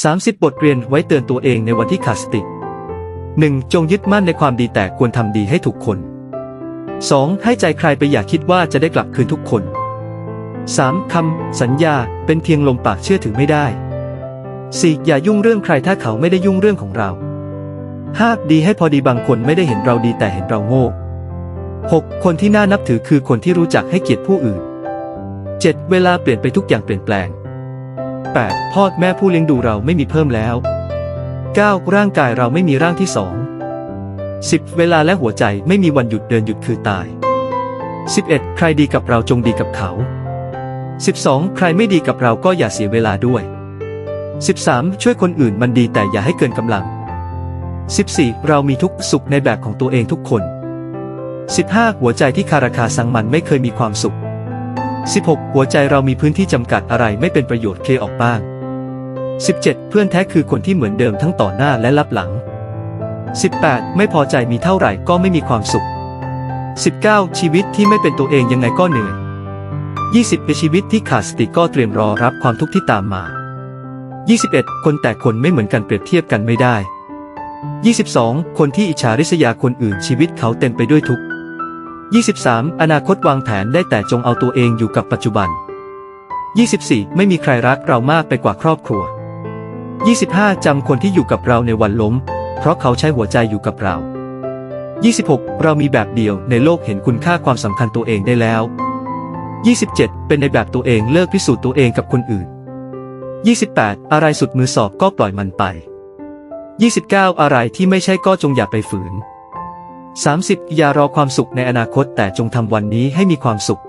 30 บทเรียนไว้เตือนตัวเองในวันที่ขาดสติ 1. จงยึดมั่นในความดีแต่ควรทำดีให้ถูกคน 2. ให้ใจใครไปอย่าคิดว่าจะได้กลับคืนทุกคน 3. คำสัญญาเป็นเพียงลมปากเชื่อถือไม่ได้ 4. อย่ายุ่งเรื่องใครถ้าเขาไม่ได้ยุ่งเรื่องของเรา 5. ดีให้พอดีบางคนไม่ได้เห็นเราดีแต่เห็นเราโง่ 6. คนที่น่านับถือคือคนที่รู้จักให้เกียรติผู้อื่น 7. เวลาเปลี่ยนไปทุกอย่างเปลี่ยนแปลง 8. พ่อแม่ผู้เลี้ยงดูเราไม่มีเพิ่มแล้ว 9. ร่างกายเราไม่มีร่างที่สอง 10. เวลาและหัวใจไม่มีวันหยุดเดินหยุดคือตาย 11. ใครดีกับเราจงดีกับเขา 12. ใครไม่ดีกับเราก็อย่าเสียเวลาด้วย 13. ช่วยคนอื่นมันดีแต่อย่าให้เกินกำลัง 14. เรามีทุกสุขในแบบของตัวเองทุกคน 15. หัวใจที่คาราคาซังมันไม่เคยมีความสุข 16. หัวใจเรามีพื้นที่จำกัดอะไรไม่เป็นประโยชน์เคออกบ้าง 17. เพื่อนแท้คือคนที่เหมือนเดิมทั้งต่อหน้าและลับหลัง 18. ไม่พอใจมีเท่าไหร่ก็ไม่มีความสุข 19. ชีวิตที่ไม่เป็นตัวเองยังไงก็เหนื่อย 20. เป็นชีวิตที่ขาดสติก็เตรียมรอรับความทุกข์ที่ตามมา 21. คนแต่คนไม่เหมือนกันเปรียบเทียบกันไม่ได้ 22. คนที่อิจฉาริษยาคนอื่นชีวิตเขาเต็มไปด้วยทุกข์ 23. อนาคตวางแผนได้แต่จงเอาตัวเองอยู่กับปัจจุบัน 24. ไม่มีใครรักเรามากไปกว่าครอบครัว 25. จำคนที่อยู่กับเราในวันล้ม เพราะเขาใช้หัวใจอยู่กับเรา 26. เรามีแบบเดียวในโลกเห็นคุณค่าความสำคัญตัวเองได้แล้ว 27. เป็นในแบบตัวเองเลิกพิสูจน์ตัวเองกับคนอื่น 28. อะไรสุดมือสอบก็ปล่อยมันไป 29. อะไรที่ไม่ใช่ก็จงอย่าไปฝืน 30. อย่ารอความสุขในอนาคตแต่จงทำวันนี้ให้มีความสุข